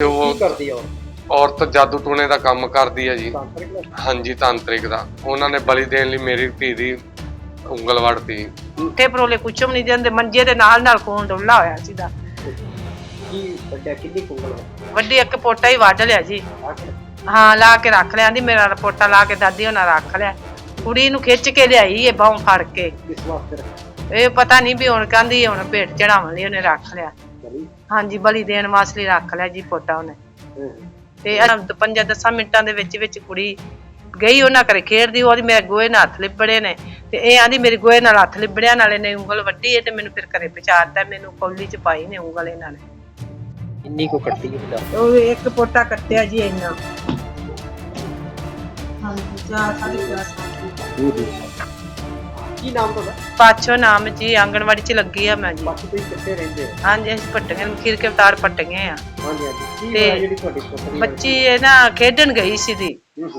ਤੇ ਉਹ ਕੀ ਕਰਦੀ ਆ ਉਹ? ਔਰਤ ਜਾਦੂ ਟੂਣੇ ਦਾ ਕੰਮ ਕਰਦੀ ਹੈ ਜੀ। ਤਾਂਤਰਿਕ ਦਾ? ਹਾਂਜੀ ਤਾਂਤਰਿਕ ਦਾ। ਉਹਨਾਂ ਨੇ ਬਲੀ ਦੇਣ ਲਈ ਮੇਰੀ ਧੀ ਦੀ ਉਂਗਲ ਵੜਤੀ। ਉੱਠੇ ਪਰੋਲੇ ਕੁਛਮ ਨਹੀਂ ਜਾਂਦੇ ਮੰਜੇ ਦੇ ਨਾਲ ਨਾਲ ਖੂਨ ਡੁੱਲਾ ਹੋਇਆ ਸੀਦਾ ਕੀ ਵੱਡਾ ਕਿੰਨੀ ਕੁੰਗਲ ਵੱਡੀ ਇੱਕ ਪੋਟਾ ਹੀ ਵੱਢ ਲਿਆ ਜੀ। ਹਾਂ ਲਾ ਕੇ ਰੱਖ ਲਿਆ ਦੀ ਮੇਰਾ ਪੋਟਾ ਲਾ ਕੇ ਦਾਦੀ ਉਹਨਾਂ ਰੱਖ ਲਿਆ। ਕੁੜੀ ਨੂੰ ਖਿੱਚ ਕੇ ਲਿਆਈ ਇਹ ਬਾਹੋਂ ਫੜ ਕੇ। ਕਿਸ ਵਾਸਤੇ ਰੱਖਿਆ? ਇਹ ਪਤਾ ਨਹੀਂ ਵੀ ਹੁਣ ਕਹਿੰਦੀ ਹੁਣ ਭੇਟ ਚੜਾਉਣ ਲਈ ਉਹਨੇ ਰੱਖ ਲਿਆ। ਬਲੀ ਹਾਂਜੀ ਬਲੀ ਦੇਣ ਵਾਸਤੇ ਰੱਖ ਲਿਆ ਜੀ ਪੋਟਾ ਉਹਨੇ। ਤੇ ਪੰਜਾਂ ਦਸਾਂ ਮਿੰਟਾਂ ਦੇ ਵਿੱਚ ਵਿੱਚ ਕੁੜੀ ਗਈ ਉਹਨਾਂ ਘਰੇ ਖੇਡਦੀ ਉਹਦੀ ਮੇਰੇ ਗੋਏ ਨਾਲ ਹੱਥ ਲਿਬੜੇ ਨੇ। ਤੇ ਇਹ ਆਂਦੀ ਮੇਰੀ ਗੋਏ ਨਾਲ ਹੱਥ ਲਿਬੜਿਆ ਨਾਲੇ ਨੇ ਉਂਗਲ ਵੱਢੀ ਹੈ ਤੇ ਮੈਨੂੰ ਫਿਰ ਘਰੇ ਪਛਾੜਦਾ ਮੈਨੂੰ ਕੌਲੀ ਚ ਪਾਈ ਨੇ ਉਂਗਲ ਇਹਨਾਂ ਨੇ। ਇੰਨੀ ਕੋ ਕੱਟੀ ਹੁੰਦਾ ਉਹ ਇੱਕ ਪੋਟਾ ਕੱਟਿਆ ਜੀ ਇੰਨਾ। ਹਾਂਜੀ ਚਾਰ ਸਾਢੇ ਚਾਰ ਸਾਲ ਕੀ ਨਾਮ ਤੁਹਾਡਾ? ਪਾਛੋ ਨਾਮ ਜੀ ਆਂਗਣਵਾੜੀ ਚ ਲੱਗੀ ਆ ਮੈਂ ਜੀ। ਬਾਕੀ ਤੁਸੀਂ ਕਿੱਥੇ ਰਹਿੰਦੇ ਹੋ? ਹਾਂਜੀ ਅਸੀਂ ਪੱਟੀਆਂ ਖੀਰ ਕੇ ਅਵਤਾਰ ਪੱਟੀਆਂ ਆ। ਹਾਂਜੀ ਹਾਂਜੀ। ਕੀ ਤੇ ਜਿਹੜੀ ਤੁਹਾਡੀ ਪੁੱਤਰੀ ਬੱਚੀ ਇਹ ਨਾ ਖੇਡਣ ਗਈ ਸੀ ਦੀ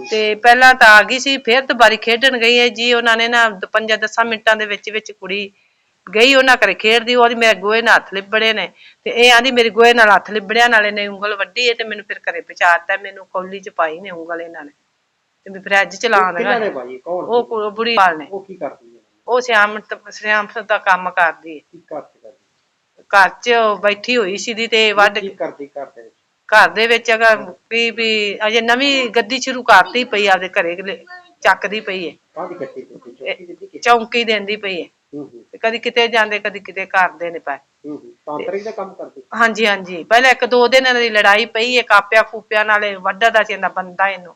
ਤੇ ਪਹਿਲਾਂ ਤਾਂ ਆ ਗਈ ਸੀ ਫਿਰ ਦੁਬਾਰੀ ਖੇਡਣ ਗਈ ਹੈ ਜੀ। ਉਹਨਾਂ ਨੇ ਨਾ ਦ- ਪੰਜਾਂ ਦਸਾਂ ਮਿੰਟਾਂ ਦੇ ਵਿੱਚ ਵਿੱਚ ਕੁੜੀ ਗਈ ਉਹਨਾਂ ਘਰੇ ਖੇਡਦੀ ਉਹਦੀ ਮੇਰੇ ਗੋਏ ਨਾਲ ਹੱਥ ਲਿਬੜੇ ਨੇ। ਤੇ ਇਹ ਆਂਦੀ ਮੇਰੀ ਗੋਏ ਨਾਲ ਹੱਥ ਲਿਬੜਿਆ ਨਾਲੇ ਨੇ ਉਂਗਲ ਵੱਢੀ ਹੈ ਤੇ ਮੈਨੂੰ ਫਿਰ ਘਰੇ ਪਛਾੜਤਾ ਮੈਨੂੰ ਕੌਲੀ ਚ ਪਾਈ ਨੇ ਉਂਗਲ ਇਹਨਾਂ ਨੇ। ਤੇ ਮੈਂ ਫਰਿੱਜ ਚ ਲਾ ਕਿਹਨਾਂ ਨੇ ਦੇਣਾ ਭਾਜੀ ਕੌਣ? ਉਹ ਬੁੜੀ ਵਾਲ ਨੇ। ਉਹ ਕੀ ਕਰਦੀ ਹੈ? ਉਹ ਸਿਆਮ ਸਿਆਮ ਦਾ ਕੰਮ ਕਰਦੀ ਹੈ। ਕੀ ਘਰ ਚ ਕਰਦੀ ਘਰ 'ਚ ਉਹ ਬੈਠੀ ਹੋਈ ਸੀ ਦੀ ਤੇ ਵੱਢ ਕੀ ਕਰਦੀ ਘਰ ਦੇ ਵਿੱਚ? ਘਰ ਦੇ ਵਿੱਚ ਅਗਾ ਵੀ ਵੀ ਅਜੇ ਨਵੀਂ ਗੱਦੀ ਸ਼ੁਰੂ ਕਰਤੀ ਪਈ ਆਪਦੇ ਘਰੇ ਲੈ- ਚੱਕਦੀ ਪਈ ਹੈ। ਕਾਹਦੀ ਕੱਟੀ ਚੌਕੀ ਦਿੱਤੀ ਕਿ? ਚੌਂਕੀ ਦਿੰਦੀ ਪਈ ਹੂੰ। ਤੇ ਕਦੀ ਕਿਤੇ ਜਾਂਦੇ ਕਦੀ ਕਿਤੇ ਕਰਦੇ ਨੇ ਪਏ ਦਾ ਕੰਮ ਕਰਦੀ। ਹਾਂਜੀ ਹਾਂਜੀ। ਪਹਿਲਾਂ ਇੱਕ ਦੋ ਦਿਨ ਇਹਨਾਂ ਦੀ ਲੜਾਈ ਪਈ ਹੈ ਕਾਪਿਆ ਕੂਪਿਆ ਨਾਲੇ ਵੱਡਾ ਦਾ ਚੰਦਾ ਬੰਦਾ ਇਹਨੂੰ।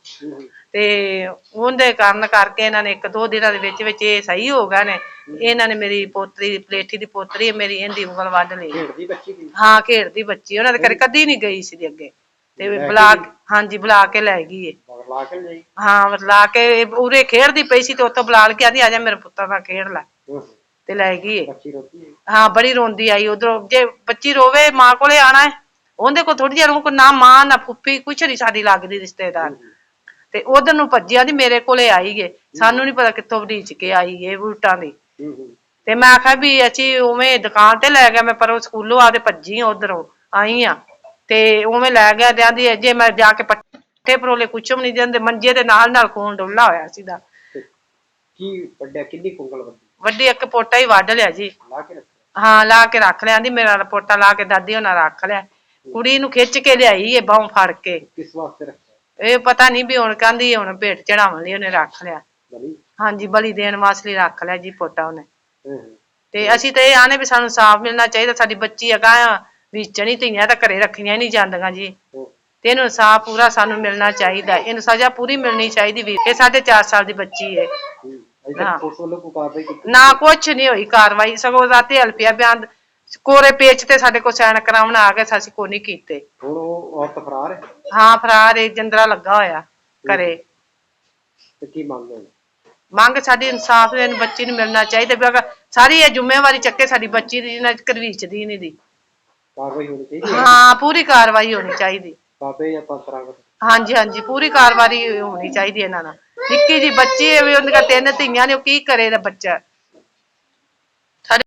ਤੇ ਉਹਦੇ ਕਾਰਨ ਕਰਕੇ ਇਹਨਾਂ ਨੇ ਇੱਕ ਦੋ ਦਿਨਾਂ ਦੇ ਵਿੱਚ ਵਿੱਚ ਇਹ ਸਹੀ ਹੋ ਗਏ ਨੇ। ਇਹਨਾਂ ਨੇ ਮੇਰੀ ਪੋਤਰੀ ਪਲੇਠੀ ਦੀ ਪੋਤਰੀ ਹੈ ਮੇਰੀ ਇਹਦੀ ਉਂਗਲ ਵੱਢ ਲਈ। ਖੇਡਦੀ ਬੱਚੀ ਦੀ। ਹਾਂ ਖੇਡਦੀ ਬੱਚੀ। ਉਹਨਾਂ ਦੇ ਘਰੇ ਕਦੀ ਨਹੀਂ ਗਈ ਸੀ ਅੱਗੇ। ਤੇ ਬੁਲਾ? ਹਾਂਜੀ ਬੁਲਾ ਕੇ ਲੈ ਗਈ ਏ ਮਗਰ ਲਾ ਕੇ ਜਾਈ ਹਾਂ ਬੁਲਾ ਕੇ ਉਰੇ ਖੇਡਦੀ ਪਈ ਸੀ ਤੇ ਉੱਥੋਂ ਬੁਲਾ ਕੇ ਆਂਦੀ ਆ ਜਾ ਮੇਰੇ ਪੁੱਤਾਂ ਨਾਲ ਖੇਡ ਲੈ। ਤੇ ਲੈ ਗਈ। ਏ ਬੱਚੀ ਰੋਟੀ ਹੈ। ਹਾਂ ਬੜੀ ਰੋਂਦੀ ਆਈ। ਉਧਰੋਂ ਜੇ ਬੱਚੀ ਰੋਵੇ ਮਾਂ ਕੋਲੇ ਆਣਾ ਹੈ ਉਹਦੇ ਕੋਲ ਥੋੜੀ ਜਿਹੀ ਰੋ ਨਾ ਮਾਂ ਨਾ ਫੁੱਫੀ ਕੁਛ ਨਹੀਂ ਸਾਡੀ ਲੱਗਦੀ ਰਿਸ਼ਤੇਦਾਰ। ਤੇ ਉਧਰ ਨੂੰ ਭੱਜਿਆ ਦੀ ਮੇਰੇ ਕੋਲੇ ਆਈ ਗੇ ਸਾਨੂੰ ਨਹੀਂ ਪਤਾ ਕਿੱਥੋਂ ਵੜੀਚ ਕੇ ਆਈ ਗੇ ਬੂਟਾਂ ਦੀ। ਹੂੰ ਹੂੰ। ਤੇ ਮੈਂ ਆਖਿਆ ਵੀ ਅਸੀਂ ਉਵੇਂ ਦੁਕਾਨ ਤੇ ਲੈ ਗਿਆ ਮੈਂ ਪਰ ਉਹ ਸਕੂਲੋਂ ਆਦੇ ਭੱਜੀ ਉਧਰੋਂ ਆਈ ਆ। ਤੇ ਉਵੇਂ ਲੈ ਗਿਆ ਤੇ ਆਂਦੀ ਜੇ ਮੈਂ ਜਾ ਕੇ ਪੱਠੇ ਪਰੋਲੇ ਕੁਛਮ ਨਹੀਂ ਜਾਂਦੇ ਮੰਜੇ ਦੇ ਨਾਲ ਨਾਲ ਖੂਨ ਡੁੱਲਾ ਹੋਇਆ ਸੀਦਾ ਤੇ ਕੀ ਵੱਡਾ ਕਿੰਨੀ ਕੁੰਗਲ ਵੱਡੀ? ਵੱਡੀ ਇੱਕ ਪੋਟਾ ਹੀ ਵੱਢ ਲਿਆ ਜੀ। ਲਾ ਕੇ ਰੱਖਿਆ? ਹਾਂ ਲਾ ਕੇ ਰੱਖ ਲਿਆ ਆਂਦੀ ਮੇਰਾ ਪੋਟਾ ਲਾ ਕੇ ਦਾਦੀ ਉਹਨਾਂ ਰੱਖ ਲਿਆ। ਕੁੜੀ ਨੂੰ ਖਿੱਚ ਕੇ ਲਿਆਈ ਇਹ ਬਾਹੋਂ ਫੜ ਕੇ। ਕਿਸ ਵਾਸਤੇ ਰੱਖਿਆ? ਇਹ ਪਤਾ ਨਹੀਂ ਵੀ ਹੁਣ ਕਹਿੰਦੀ ਹੁਣ ਭੇਟ ਚੜਾਉਣ ਲਈ ਉਹਨੇ ਰੱਖ ਲਿਆ। ਬਲੀ? ਹਾਂਜੀ ਬਲੀ ਦੇਣ ਵਾਸਤੇ ਰੱਖ ਲਿਆ ਜੀ ਪੋਟਾ ਉਹਨੇ। ਹੂੰ ਤੇ ਅਸੀਂ ਤੇ ਇਹ ਆਨੇ ਵੀ ਸਾਨੂੰ ਸਾਫ਼ ਮਿਲਣਾ ਚਾਹੀਦਾ ਸਾਡੀ ਬੱਚੀ ਅਗਾ ਵਿੱਚ ਨਹੀਂ ਧੀਆਂ ਤਾਂ ਘਰੇ ਰੱਖੀਆਂ ਨਹੀਂ ਜਾਂਦੀਆਂ ਜੀ। ਹੂੰ। ਤੇ ਇਹਨੂੰ ਇਨਸਾਫ ਪੂਰਾ ਸਾਨੂੰ ਮਿਲਣਾ ਚਾਹੀਦਾ ਇਹਨੂੰ ਸਜ਼ਾ ਪੂਰੀ ਮਿਲਣੀ ਚਾਹੀਦੀ ਵੀ ਇਹ ਸਾਢੇ ਚਾਰ ਸਾਲ ਦੀ ਬੱਚੀ ਹੈ ਹਾਂ। ਤੱਕ ਪੁਲਿਸ ਵੱਲੋਂ ਕੋਈ ਕਾਰਵਾਈ ਕੀਤੀ? ਨਾ ਕੁਛ ਨਹੀਂ ਹੋਈ ਕਾਰਵਾਈ ਸਗੋਂ ਰਾਤੇ ਹਲਪੀਆ ਬਿਆਨ। ਕੋਰੇ ਪੇਚ ਤੇ ਸਾਡੇ ਕੋਲ ਸਾਈਨ ਕਰਾਉਣ ਆ ਗਏ ਅਸੀਂ ਕੋਈ ਨਹੀਂ ਕੀਤੇ। ਹੁਣ ਉਹ ਔਰਤ ਫਰਾਰ ਹੈ? ਹਾਂ ਫਰਾਰ ਇਹ ਜੰਦਰਾ ਲੱਗਾ ਹੋਇਆ ਘਰੇ। ਤੇ ਕੀ ਮੰਗਦੇ ਨੇ ਮੰਗ ਸਾਡੀ ਇਨਸਾਫ ਦੇ ਬੱਚੀ ਨੂੰ ਮਿਲਣਾ ਚਾਹੀਦਾ ਵੀ ਅਗਰ ਸਾਰੀ ਇਹ ਜ਼ਿੰਮੇਵਾਰੀ ਚੱਕੇ ਸਾਡੀ ਬੱਚੀ ਦੀ ਜਿਹਨਾਂ ਕਰਵੀਚ ਦੀ ਨਹੀਂ ਦੀ। ਕਾਰਵਾਈ ਹੋਣੀ ਚਾਹੀਦੀ ਹੈ? ਹਾਂ ਪੂਰੀ ਕਾਰਵਾਈ ਹੋਣੀ ਚਾਹੀਦੀ। ਬਾਬੇ ਜਾਂ ਤੰਤਰਾਗਤ ਹਾਂਜੀ ਹਾਂਜੀ ਪੂਰੀ ਕਾਰਵਾਈ ਹੋਣੀ ਚਾਹੀਦੀ ਇਹਨਾਂ ਨਾਲ। ਨਿੱਕੀ ਜੀ ਬੱਚੀ ਹੈ ਵੀ ਉਹਦੀਆਂ ਤਿੰਨ ਧੀਆਂ ਨੇ ਉਹ ਕੀ ਕਰੇ ਦਾ ਬੱਚਾ? ਸਾਡੇ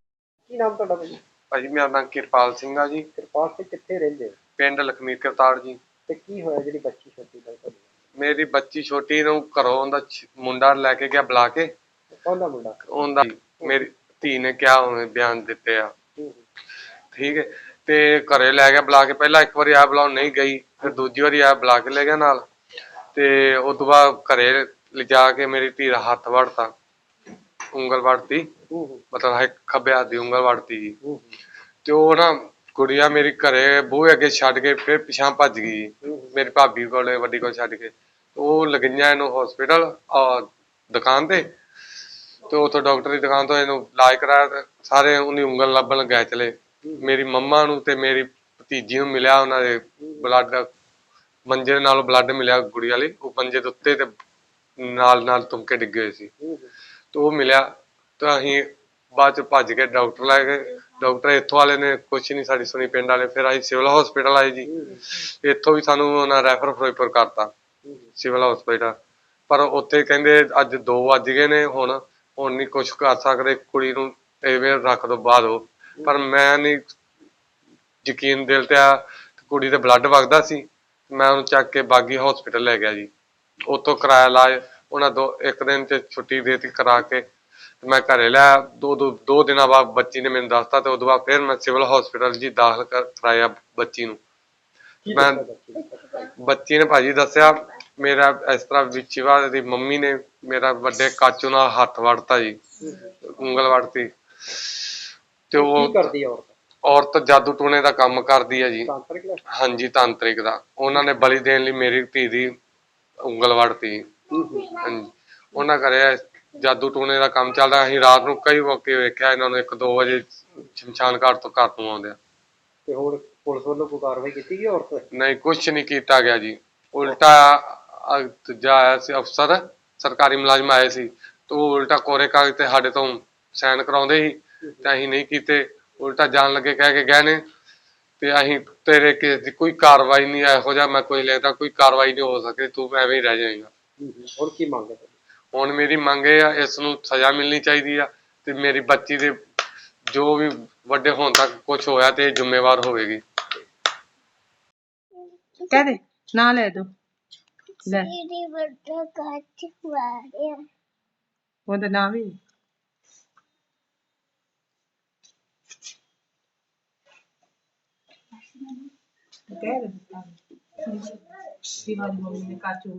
ਕੀ ਨਾਮ ਤੁਹਾਡਾ ਭਾਈ ਭਾਜੀ ਮੇਰਾ ਨਾਮ ਕਿਰਪਾਲ ਸਿੰਘ ਆ ਜੀ। ਕਿਰਪਾਲ ਸਿੰਘ ਕਿੱਥੇ ਰਹਿੰਦੇ ਹੋ? ਪਿੰਡ ਲਖਮੀਰ ਕਰਤਾੜ ਜੀ। ਤੇ ਕੀ ਹੋਇਆ ਜਿਹੜੀ ਬੱਚੀ ਛੋਟੀ ਦਾ ਤੁਹਾਡੀ ਮੇਰੀ ਬੱਚੀ ਛੋਟੀ ਨੂੰ ਘਰੋਂ ਉਹਦਾ ਛ- ਮੁੰਡਾ ਲੈ ਕੇ ਗਿਆ ਬੁਲਾ ਕੇ। ਕੌਣ ਦਾ ਮੁੰਡਾ? ਉਹਦਾ ਮੇਰੀ ਧੀ ਨੇ ਕਿਹਾ ਉਹਨੇ ਬਿਆਨ ਦਿੱਤੇ ਆ। ਹੂੰ। ਹੂੰ ਠੀਕ ਹੈ। ਤੇ ਘਰੇ ਲੈ ਗਿਆ ਬੁਲਾ ਕੇ। ਪਹਿਲਾਂ ਇੱਕ ਵਾਰੀ ਆ ਬੁਲਾਉਣ ਨਹੀਂ ਗਈ ਫਿਰ ਦੂਜੀ ਵਾਰੀ ਆ ਬੁਲਾ ਕੇ ਲੈ ਗਿਆ ਨਾਲ। ਤੇ ਉਸ ਤੋਂ ਬਾਅਦ ਘਰੇ ਲਿਜਾ ਕੇ ਮੇਰੀ ਧੀ ਦਾ ਹੱਥ ਵੜਤਾ ਉਂਗਲ ਵੜਤੀ ਮਤਲਬ ਹੈ। ਖੱਬੇ ਹੱਥ ਦੀ ਉਂਗਲ ਵੜਤੀ ਜੀ। ਤੇ ਉਹ ਨਾ ਕੁੜੀਆਂ ਮੇਰੀ ਘਰੇ ਬੂਹੇ ਅੱਗੇ ਛੱਡ ਕੇ ਫਿਰ ਪਿਛਾਂ ਭੱਜ ਗਈ ਮੇਰੀ ਭਾਬੀ ਕੋਲੇ ਵੱਡੀ ਕੋਲ ਛੱਡ ਕੇ। ਉਹ ਲਗਈਆਂ ਇਹਨੂੰ ਹਸਪੀਟਲ ਦੁਕਾਨ ਤੇ। ਤੇ ਉਥੋਂ ਡਾਕਟਰ ਦੀ ਦੁਕਾਨ ਤੋਂ ਇਹਨੂੰ ਇਲਾਜ ਕਰਾਇਆ ਸਾਰੇ ਉਹਦੀ ਉਂਗਲ ਲੱਭਣ ਗਏ ਚਲੇ। ਮੇਰੀ ਮੰਮਾ ਨੂੰ ਤੇ ਮੇਰੀ ਭਤੀਜੀ ਨੂੰ ਮਿਲਿਆ ਉਹਨਾਂ ਦੇ ਬਲੱਡ ਮੰਜੇ ਨਾਲੋਂ ਬਲੱਡ ਮਿਲਿਆ ਕੁੜੀ ਵਾਲੀ ਉਹ ਮੰਜੇ ਦੇ ਉੱਤੇ ਤੇ ਨਾਲ ਨਾਲ ਤੁਮਕੇ ਡਿੱਗੇ ਹੋਏ ਸੀ। ਤੇ ਉਹ ਮਿਲਿਆ, ਤਾਂ ਅਸੀਂ ਬਾਅਦ ਚ ਭੱਜ ਕੇ ਡਾਕਟਰ ਲੈ ਗਏ। ਡਾਕਟਰ ਇੱਥੋਂ ਵਾਲੇ ਨੇ ਕੁਛ ਨਹੀਂ ਸਾਡੀ ਸੁਣੀ, ਪਿੰਡ ਵਾਲੇ। ਫਿਰ ਅਸੀਂ ਸਿਵਲ ਹਸਪੀਟਲ ਆਏ ਜੀ। ਇੱਥੋਂ ਵੀ ਸਾਨੂੰ ਉਹਨਾਂ ਰੈਫਰ ਫਿਰੋਜ਼ਪੁਰ ਕਰਤਾ, ਸਿਵਲ ਹਸਪੀਟਲ। ਪਰ ਉੱਥੇ ਕਹਿੰਦੇ ਅੱਜ 2 ਵੱਜ ਗਏ ਨੇ, ਹੁਣ ਹੁਣ ਨਹੀਂ ਕੁਝ ਕਰ ਸਕਦੇ, ਕੁੜੀ ਨੂੰ ਐਵੇਂ ਰੱਖ ਦੋ ਬਾਅਦ ਉਹ ਪਰ ਮੈਂ ਨਹੀਂ ਯਕੀਨ ਦਿਲ ਤੇ ਆ, ਕੁੜੀ ਦਾ ਬਲੱਡ ਵਗਦਾ ਸੀ। ਮੈਂ ਉਹਨੂੰ ਚੱਕ ਕੇ ਬਾਗੀ ਹਸਪੀਟਲ ਲੈ ਗਿਆ ਜੀ। ਉੱਥੋਂ ਕਰਾਇਆ ਇਲਾਜ ਉਹਨਾਂ ਦੋ ਇੱਕ ਦਿਨ ਚ ਛੁੱਟੀ ਦੇਤੀ ਕਰਾ ਕੇ। ਤੇ ਮੈਂ ਘਰੇ ਲਿਆ ਦੋ ਦੋ ਦੋ ਦਿਨਾਂ ਬਾਅਦ ਬੱਚੀ ਨੇ ਮੈਨੂੰ ਦੱਸਤਾ ਤੇ ਉਦੋਂ ਬਾਅਦ ਫਿਰ ਮੈਂ ਸਿਵਲ ਹਸਪੀਟਲ ਜੀ ਦਾਖਲ ਕਰ- ਕਰਾਇਆ ਬੱਚੀ ਨੂੰ। ਮੈਂ- ਬੱਚੀ ਨੇ? ਭਾਜੀ ਦੱਸਿਆ ਮੇਰਾ ਇਸ ਤਰ੍ਹਾਂ ਵਿਚਵਾ ਦੀ ਮੰਮੀ ਨੇ ਮੇਰਾ ਵੱਡੇ ਕਾਚੂ ਨਾਲ ਹੱਥ ਵੜਤਾ ਜੀ ਉਂਗਲ ਵੜਤੀ। ਤੇ ਕੀ ਉਹ ਕਰਦੀ ਹੈ ਔਰਤ? ਔਰਤ ਜਾਦੂ ਟੂਣੇ ਦਾ ਕੰਮ ਕਰਦੀ ਹੈ ਜੀ। ਤਾਂਤਰਿਕ ਹਾਂਜੀ ਤਾਂਤਰਿਕ ਦਾ। ਉਹਨਾਂ ਨੇ ਬਲੀ ਦੇਣ ਲਈ ਮੇਰੀ ਧੀ ਦੀ ਉਂਗਲ ਵੜਤੀ। ਹਾਂਜੀ। ਉਹਨਾਂ ਕਰਿਆ ਜਾਦੂ ਟੂਣੇ ਦਾ ਕੰਮ ਚੱਲਦਾ ਅਸੀਂ ਰਾਤ ਨੂੰ ਕਈ ਮੌਕੇ ਵੇਖਿਆ ਇਹਨਾਂ ਨੂੰ 1-2 ਵਜੇ ਸ਼ਮਸ਼ਾਨ ਘਾਟ ਤੋਂ ਘਰ ਨੂੰ ਆਉਂਦੇ ਆ ਤੇ ਹੁਣ ਪੁਲਿਸ ਵੱਲੋਂ ਕੋਈ ਕਾਰਵਾਈ ਕੀਤੀ ਗਈ ਔਰਤ? ਤੇ? ਨਹੀਂ ਕੁਛ ਨਹੀਂ ਕੀਤਾ ਗਿਆ ਜੀ। ਉਲਟਾ ਦੂਜਾ ਆਇਆ ਸੀ ਅਫਸਰ ਸਰਕਾਰੀ ਮੁਲਾਜ਼ਮ ਆਏ ਸੀ। ਤੇ ਉਹ ਉਲਟਾ ਕੋਰੇ ਕਾਗਜ਼ ਤੇ ਸਾਡੇ ਤੋਂ ਸਾਈਨ ਕਰਾਉਂਦੇ ਸੀ ਤੇ ਅਸੀਂ ਨਹੀਂ ਕੀਤੇ। ਉਲਟਾ ਜਾਣ ਲੱਗੇ ਕਹਿ ਕੇ ਗਏ ਨੇ ਤੇ ਅਸੀਂ ਤੇਰੇ ਕੇਸ ਦੀ ਕੋਈ ਕਾਰਵਾਈ ਨਹੀਂ ਇਹੋ ਜਿਹਾ ਮੈਂ ਕੋਈ ਲੈਦਾ ਕੋਈ ਕਾਰਵਾਈ ਨਹੀਂ ਹੋ ਸਕੇ ਤੂੰ ਐਵੇਂ ਹੀ ਰਹਿ ਜਾਏਗਾ। ਹੁਣ ਕੀ ਮੰਗ ਹੈ? ਹੁਣ ਮੇਰੀ ਮੰਗ ਇਹ ਆ ਇਸ ਨੂੰ ਸਜ਼ਾ ਮਿਲਣੀ ਚਾਹੀਦੀ ਆ ਤੇ ਮੇਰੀ ਬੱਚੀ ਦੇ ਜੋ ਵੀ ਵੱਡੇ ਹੋਣ ਤੱਕ ਕੁਝ ਹੋਇਆ ਤੇ ਇਹ ਜ਼ਿੰਮੇਵਾਰ ਹੋਵੇਗੀ। ਕਹਿ ਦੇ ਨਾ ਲੈ ਦੋ। ਲੈ। Siri ਵੱਡਾ ਕੱਚ ਮਾਰਿਆ। ਉਹਦਾ ਨਾਮ ਵੀ। ਕਹਿ ਦੇ ਸ਼ਿਵਾ ਦੀ ਮੰਮੀ ਨੇ ਕਾਚੂ